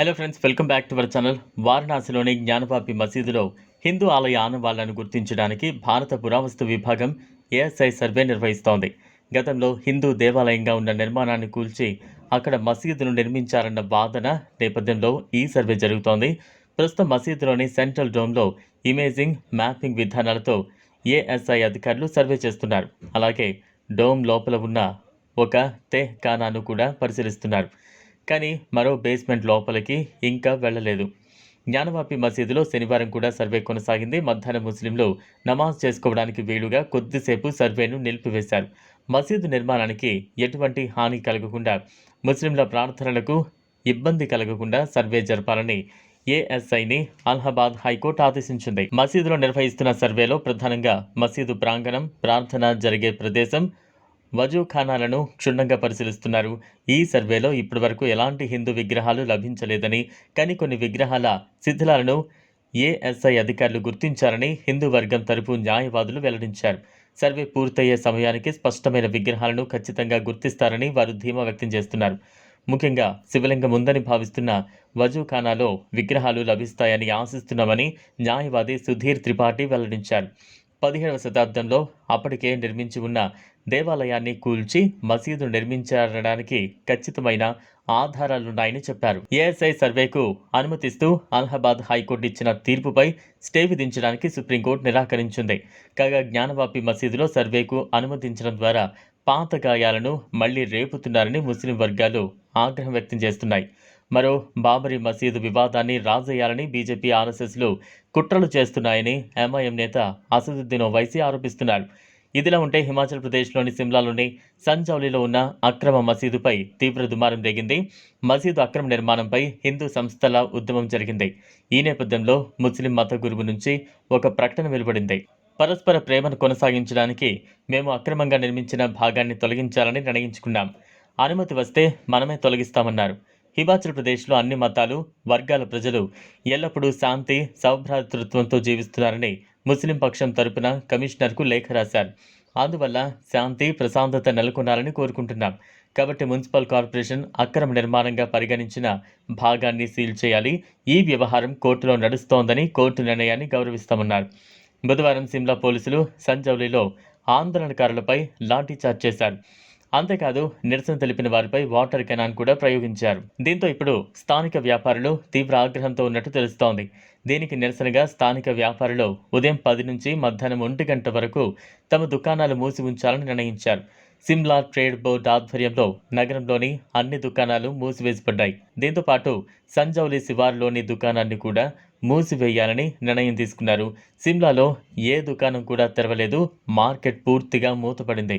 Hello friends welcome back to our channel వారణాసిలోని జ్ఞానవాపి మసీదులో హిందూ ఆలయ ఆనవాళ్ళను గుర్తించడానికి భారత పురావస్తు విభాగం ఏఎస్ఐ సర్వే నిర్వహిస్తోంది. గతంలో హిందూ దేవాలయంగా ఉన్న నిర్మాణాన్ని కూల్చి అక్కడ మసీదును నిర్మించారన్న వాదన నేపథ్యంలో ఈ సర్వే జరుగుతోంది. ప్రస్తుతం మసీదులోని సెంట్రల్ డోమ్లో ఇమేజింగ్ మ్యాపింగ్ విధానాలతో ఏఎస్ఐ అధికారులు సర్వే చేస్తున్నారు. అలాగే డోమ్ లోపల ఉన్న ఒక తెహ్ ఖానాను కూడా పరిశీలిస్తున్నారు. కానీ మరో బేస్మెంట్ లోపలికి ఇంకా వెళ్ళలేదు. జ్ఞానవాపి మసీదులో శనివారం కూడా సర్వే కొనసాగింది. మధ్యాహ్నం ముస్లింలు నమాజ్ చేసుకోవడానికి వీలుగా కొద్దిసేపు సర్వేను నిలిపివేశారు. మసీదు నిర్మాణానికి ఎటువంటి హాని కలగకుండా ముస్లింల ప్రార్థనలకు ఇబ్బంది కలగకుండా సర్వే జరపాలని ఏఎస్ఐని అలహాబాద్ హైకోర్టు ఆదేశించింది. మసీదులో నిర్వహిస్తున్న సర్వేలో ప్రధానంగా మసీదు ప్రాంగణం ప్రార్థన జరిగే ప్రదేశం వజూఖానాలను క్షుణ్ణంగా పరిశీలిస్తున్నారు. ఈ సర్వేలో ఇప్పటివరకు ఎలాంటి హిందూ విగ్రహాలు లభించలేదని కానీ కొన్ని విగ్రహాల శిథిలాలను ఏఎస్ఐ అధికారులు గుర్తించారని హిందూ వర్గం తరపు న్యాయవాదులు వెల్లడించారు. సర్వే పూర్తయ్యే సమయానికి స్పష్టమైన విగ్రహాలను ఖచ్చితంగా గుర్తిస్తారని వారు ధీమా వ్యక్తం చేస్తున్నారు. ముఖ్యంగా శివలింగం ఉందని భావిస్తున్న వజూఖానాలో విగ్రహాలు లభిస్తాయని ఆశిస్తున్నామని న్యాయవాది సుధీర్ త్రిపాఠి వెల్లడించారు. పదిహేడవ శతాబ్దంలో అప్పటికే నిర్మించి ఉన్న దేవాలయాన్ని కూల్చి మసీదు నిర్మించడానికి ఖచ్చితమైన ఆధారాలున్నాయని చెప్పారు. ఏఎస్ఐ సర్వేకు అనుమతిస్తూ అలహాబాద్ హైకోర్టు ఇచ్చిన తీర్పుపై స్టే విధించడానికి సుప్రీంకోర్టు నిరాకరించింది. కాగా జ్ఞానవాపి మసీదులో సర్వేకు అనుమతించడం ద్వారా పాత గాయాలను మళ్ళీ రేపుతున్నారని ముస్లిం వర్గాలు ఆగ్రహం వ్యక్తం చేస్తున్నాయి. మరో బాబరీ మసీదు వివాదాన్ని రాజేయాలని బీజేపీ ఆర్ఎస్ఎస్లు కుట్రలు చేస్తున్నాయని ఎంఐఎం నేత అసదుద్దీన్ ఓవైసీ ఆరోపిస్తున్నారు. ఇదిలా ఉంటే హిమాచల్ ప్రదేశ్లోని సిమ్లాలోని సంజౌలిలో ఉన్న అక్రమ మసీదుపై తీవ్ర దుమారం రేగింది. మసీదు అక్రమ నిర్మాణంపై హిందూ సంస్థల ఉద్యమం జరిగింది. ఈ నేపథ్యంలో ముస్లిం మత గురువు నుంచి ఒక ప్రకటన వెలువడింది. పరస్పర ప్రేమను కొనసాగించడానికి మేము అక్రమంగా నిర్మించిన భాగాన్ని తొలగించాలని నిర్ణయించుకున్నాం. అనుమతి వస్తే మనమే తొలగిస్తామన్నారు. హిమాచల్ ప్రదేశ్లో అన్ని మతాలు వర్గాల ప్రజలు ఎల్లప్పుడూ శాంతి సౌభ్రాతృత్వంతో జీవిస్తున్నారని ముస్లిం పక్షం తరపున కమిషనర్కు లేఖ రాశారు. అందువల్ల శాంతి ప్రశాంతత నెలకొనాలని కోరుకుంటున్నాం. కాబట్టి మున్సిపల్ కార్పొరేషన్ అక్రమ నిర్మాణంగా పరిగణించిన భాగాన్ని సీల్ చేయాలి. ఈ వ్యవహారం కోర్టులో నడుస్తోందని కోర్టు నిర్ణయాన్ని గౌరవిస్తామన్నారు. బుధవారం సిమ్లా పోలీసులు సంజౌలిలో ఆందోళనకారులపై లాఠీచార్జ్ చేశారు. అంతేకాదు నిరసన తెలిపిన వారిపై వాటర్ కెనాన్ కూడా ప్రయోగించారు. దీంతో ఇప్పుడు స్థానిక వ్యాపారులు తీవ్ర ఆగ్రహంతో ఉన్నట్టు తెలుస్తోంది. దీనికి నిరసనగా స్థానిక వ్యాపారులు ఉదయం పది నుంచి మధ్యాహ్నం ఒంటి గంట వరకు తమ దుకాణాలు మూసి ఉంచాలని నిర్ణయించారు. సిమ్లా ట్రేడ్ బోర్డు ఆధ్వర్యంలో నగరంలోని అన్ని దుకాణాలు మూసివేసిపడ్డాయి దీంతో పాటు సంజౌలి శివార్లోని దుకాణాన్ని కూడా మూసివేయాలని నిర్ణయం తీసుకున్నారు. సిమ్లాలో ఏ దుకాణం కూడా తెరవలేదు. మార్కెట్ పూర్తిగా మూతపడింది.